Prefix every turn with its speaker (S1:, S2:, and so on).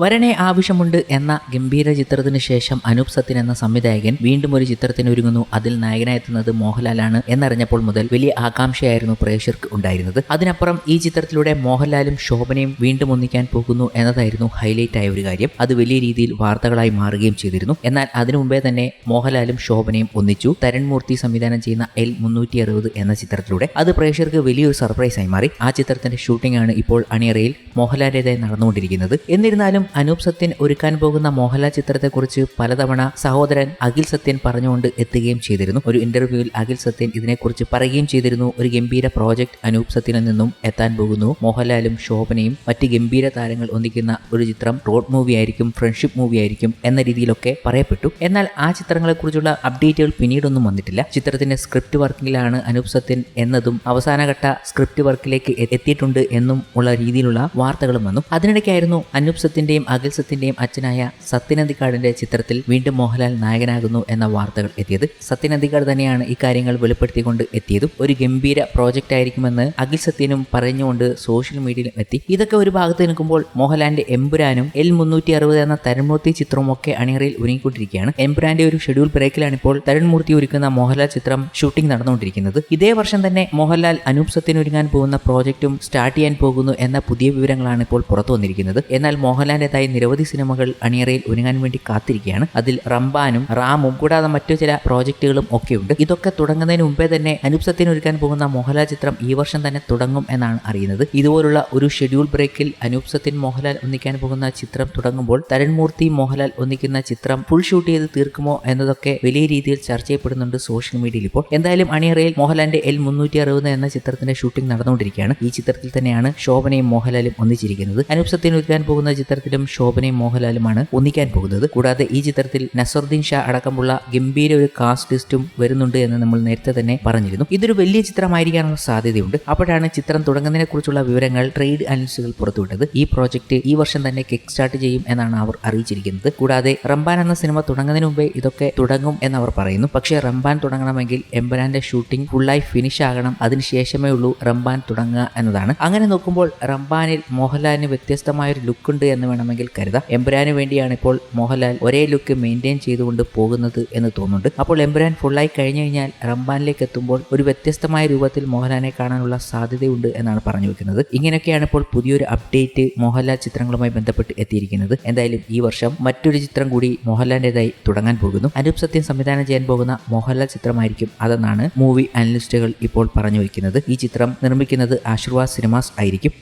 S1: വരനെ ആവശ്യമുണ്ട് എന്ന ഗംഭീര ചിത്രത്തിന് ശേഷം അനൂപ് സത്യൻ എന്ന സംവിധായകൻ വീണ്ടും ഒരു ചിത്രത്തിന് ഒരുങ്ങുന്നു. അതിൽ നായകനായെത്തുന്നത് മോഹൻലാലാണ് എന്നറിഞ്ഞപ്പോൾ മുതൽ വലിയ ആകാംക്ഷയായിരുന്നു പ്രേക്ഷകർക്ക് ഉണ്ടായിരുന്നത്. അതിനപ്പുറം ഈ ചിത്രത്തിലൂടെ മോഹൻലാലും ശോഭനയും വീണ്ടും ഒന്നിക്കാൻ പോകുന്നു എന്നതായിരുന്നു ഹൈലൈറ്റ് ആയ ഒരു കാര്യം. അത് വലിയ രീതിയിൽ വാർത്തകളായി മാറുകയും ചെയ്തിരുന്നു. എന്നാൽ അതിനു മുമ്പേ തന്നെ മോഹൻലാലും ശോഭനയും ഒന്നിച്ചു. തരൺമൂർത്തി സംവിധാനം ചെയ്യുന്ന എൽ മുന്നൂറ്റി അറുപത് എന്ന ചിത്രത്തിലൂടെ അത് പ്രേക്ഷകർക്ക് വലിയൊരു സർപ്രൈസായി മാറി. ആ ചിത്രത്തിന്റെ ഷൂട്ടിംഗ് ആണ് ഇപ്പോൾ അണിയറയിൽ മോഹൻലാലിന്റെതായി നടന്നുകൊണ്ടിരിക്കുന്നത്. എന്നിരുന്നാലും അനൂപ് സത്യൻ ഒരുക്കാൻ പോകുന്ന മോഹൻലാൽ ചിത്രത്തെക്കുറിച്ച് പലതവണ സഹോദരൻ അഖിൽ സത്യൻ പറഞ്ഞുകൊണ്ട് എത്തുകയും ചെയ്തിരുന്നു. ഒരു ഇന്റർവ്യൂവിൽ അഖിൽ സത്യൻ ഇതിനെക്കുറിച്ച് പറയുകയും ചെയ്തിരുന്നു. ഒരു ഗംഭീര പ്രോജക്റ്റ് അനൂപ് സത്യനിൽ നിന്നും എത്താൻ പോകുന്നു. മോഹൻലാലും ശോഭനയും മറ്റ് ഗംഭീര താരങ്ങൾ ഒന്നിക്കുന്ന ഒരു ചിത്രം റോഡ് മൂവി ആയിരിക്കും ഫ്രണ്ട്ഷിപ്പ് മൂവി ആയിരിക്കും എന്ന രീതിയിലൊക്കെ പറയപ്പെട്ടു. എന്നാൽ ആ ചിത്രങ്ങളെക്കുറിച്ചുള്ള അപ്ഡേറ്റുകൾ പിന്നീടൊന്നും വന്നിട്ടില്ല. ചിത്രത്തിന്റെ സ്ക്രിപ്റ്റ് വർക്കിലാണ് അനൂപ് സത്യൻ എന്നതും അവസാനഘട്ട സ്ക്രിപ്റ്റ് വർക്കിലേക്ക് എത്തിയിട്ടുണ്ട് എന്നും ഉള്ള രീതിയിലുള്ള വാർത്തകളും വന്നു. അതിനിടയ്ക്കായിരുന്നു അനൂപ് സത്യന്റെയും അഖിൽ സത്യന്റെയും അച്ഛനായ സത്യനന്ദിക്കാടിന്റെ ചിത്രത്തിൽ വീണ്ടും മോഹൻലാൽ നായകനാകുന്നു എന്ന വാർത്തകൾ എത്തിയത് സത്യനന്ദിക്കാട് തന്നെയാണ് ഇക്കാര്യങ്ങൾ വെളിപ്പെടുത്തിക്കൊണ്ട് എത്തിയതും. ഒരു ഗംഭീര പ്രോജക്റ്റ് ആയിരിക്കുമെന്ന് അഖിൽ സത്യനും പറഞ്ഞുകൊണ്ട് സോഷ്യൽ മീഡിയയിലും എത്തി. ഇതൊക്കെ ഒരു ഭാഗത്ത് നിൽക്കുമ്പോൾ മോഹൻലാലിന്റെ എംപുരാനും എൽ മുന്നൂറ്റി അറുപത് എന്ന തരുൺമൂർത്തി ചിത്രവും ഒക്കെ അണിയറയിൽ ഒരുങ്ങിക്കൊണ്ടിരിക്കുകയാണ്. എംപുരാന്റെ ഒരു ഷെഡ്യൂൾ ബ്രേക്കിലാണ് ഇപ്പോൾ തരുൺമൂർത്തി ഒരുക്കുന്ന മോഹൻലാൽ ചിത്രം ഷൂട്ടിംഗ് നടന്നുകൊണ്ടിരിക്കുന്നത്. ഇതേ വർഷം തന്നെ മോഹൻലാൽ അനൂപ് സത്യൻ ഒരുങ്ങാൻ പോകുന്ന പ്രോജക്റ്റും സ്റ്റാർട്ട് ചെയ്യാൻ പോകുന്നു എന്ന പുതിയ വിവരങ്ങളാണ് ഇപ്പോൾ പുറത്തു വന്നിരിക്കുന്നത്. എന്നാൽ മോഹൻലാലിന്റേതായി നിരവധി സിനിമകൾ അണിയറയിൽ ഒരുങ്ങാൻ വേണ്ടി കാത്തിരിക്കുകയാണ്. അതിൽ റംബാനും റാമും കൂടാതെ മറ്റു ചില പ്രോജക്റ്റുകളും ഒക്കെയുണ്ട്. ഇതൊക്കെ തുടങ്ങുന്നതിന് മുമ്പേ തന്നെ അനൂപ് ഒരുക്കാൻ പോകുന്ന മോഹൻലാൽ ചിത്രം ഈ വർഷം തന്നെ തുടങ്ങും എന്നാണ് അറിയുന്നത്. ഇതുപോലുള്ള ഒരു ഷെഡ്യൂൾ ബ്രേക്കിൽ അനൂപ് സത്യൻ മോഹൻലാൽ ഒന്നിക്കാൻ പോകുന്ന ചിത്രം തുടങ്ങുമ്പോൾ തരൺമൂർത്തി മോഹൻലാൽ ഒന്നിക്കുന്ന ചിത്രം ഫുൾ ഷൂട്ട് ചെയ്ത് തീർക്കുമോ എന്നതൊക്കെ വലിയ രീതിയിൽ ചർച്ച ചെയ്യപ്പെടുന്നുണ്ട് സോഷ്യൽ മീഡിയയിൽ ഇപ്പോൾ. എന്തായാലും അണിയറയിൽ മോഹൻലാലിന്റെ എൽ മുന്നൂറ്റി അറുപത് എന്ന ചിത്രത്തിന്റെ ഷൂട്ടിംഗ് നടന്നുകൊണ്ടിരിക്കുകയാണ്. ഈ ചിത്രത്തിൽ തന്നെയാണ് ശോഭനയും മോഹൻലാലും ഒന്നിച്ചിരിക്കുന്നത്. അനൂപ് സത്യൻ ഒരുക്കാൻ പോകുന്ന ചിത്രത്തിലും ശോഭനയും മോഹൻലാലുമാണ് ഒന്നിക്കാൻ പോകുന്നത്. കൂടാതെ ഈ ചിത്രത്തിൽ നസറുദ്ദീൻ ഷാ അടക്കമുള്ള ഗംഭീര ഒരു കാസ്റ്റ് ലിസ്റ്റും വരുന്നുണ്ട് എന്ന് നമ്മൾ നേരത്തെ തന്നെ പറഞ്ഞിരുന്നു. ഇതൊരു വലിയ ചിത്രമായിരിക്കാനുള്ള സാധ്യതയുണ്ട്. അപ്പോഴാണ് ചിത്രം തുടങ്ങുന്നതിനെ കുറിച്ചുള്ള വിവരങ്ങൾ ട്രേഡ് അനലിസ്റ്റുകൾ പുറത്തുവിട്ടത്. ഈ പ്രോജക്റ്റ് ഈ വർഷം തന്നെ കിക്ക് സ്റ്റാർട്ട് ചെയ്യും എന്നാണ് അവർ അറിയിച്ചിരിക്കുന്നത്. കൂടാതെ റംബാൻ എന്ന സിനിമ തുടങ്ങുന്നതിന് മുമ്പേ ഇതൊക്കെ തുടങ്ങും എന്ന് അവർ പറയുന്നു. പക്ഷേ റംബാൻ തുടങ്ങണമെങ്കിൽ എംബരാന്റെ ഷൂട്ടിംഗ് ഫുള്ളായി ഫിനിഷ് ആകണം. അതിനുശേഷമേ ഉള്ളൂ റംബാൻ തുടങ്ങുക എന്നതാണ്. അങ്ങനെ നോക്കുമ്പോൾ റംബാനിൽ മോഹൻലാലിന് വ്യത്യസ്തമായ ഒരു ലുക്ക് ഉണ്ട് എന്ന് വേണമെങ്കിൽ കരുതാം. എംബുരാന് വേണ്ടിയാണ് ഇപ്പോൾ മോഹൻലാൽ ഒരേ ലുക്ക് മെയിന്റെയിൻ ചെയ്തുകൊണ്ട് പോകുന്നത് എന്ന് തോന്നുന്നുണ്ട്. അപ്പോൾ എംബുരാൻ ഫുള്ളായി കഴിഞ്ഞു കഴിഞ്ഞാൽ റംബാനിലേക്ക് എത്തുമ്പോൾ ഒരു വ്യത്യസ്തമായ രൂപത്തിൽ മോഹൻലാലിനെ കാണാനുള്ള സാധ്യതയുണ്ട് എന്നാണ് പറഞ്ഞു വെക്കുന്നത്. ഇങ്ങനെയൊക്കെയാണ് ഇപ്പോൾ പുതിയൊരു അപ്ഡേറ്റ് മോഹൻലാൽ ചിത്രങ്ങളുമായി ബന്ധപ്പെട്ട് എത്തിയിരിക്കുന്നത്. എന്തായാലും ഈ വർഷം മറ്റൊരു ചിത്രം കൂടി മോഹൻലാലിന്റെതായി തുടങ്ങാൻ പോകുന്നു. അനൂപ് സത്യം സംവിധാനം ചെയ്യാൻ പോകുന്ന മോഹൻലാൽ ചിത്രമായിരിക്കും അതെന്നാണ് മൂവി അനലിസ്റ്റുകൾ ഇപ്പോൾ പറഞ്ഞു വയ്ക്കുന്നത് ഈ ചിത്രം നിർമ്മിക്കുന്നത് ആശീർവാദ് സിനിമാസ് ആയിരിക്കും.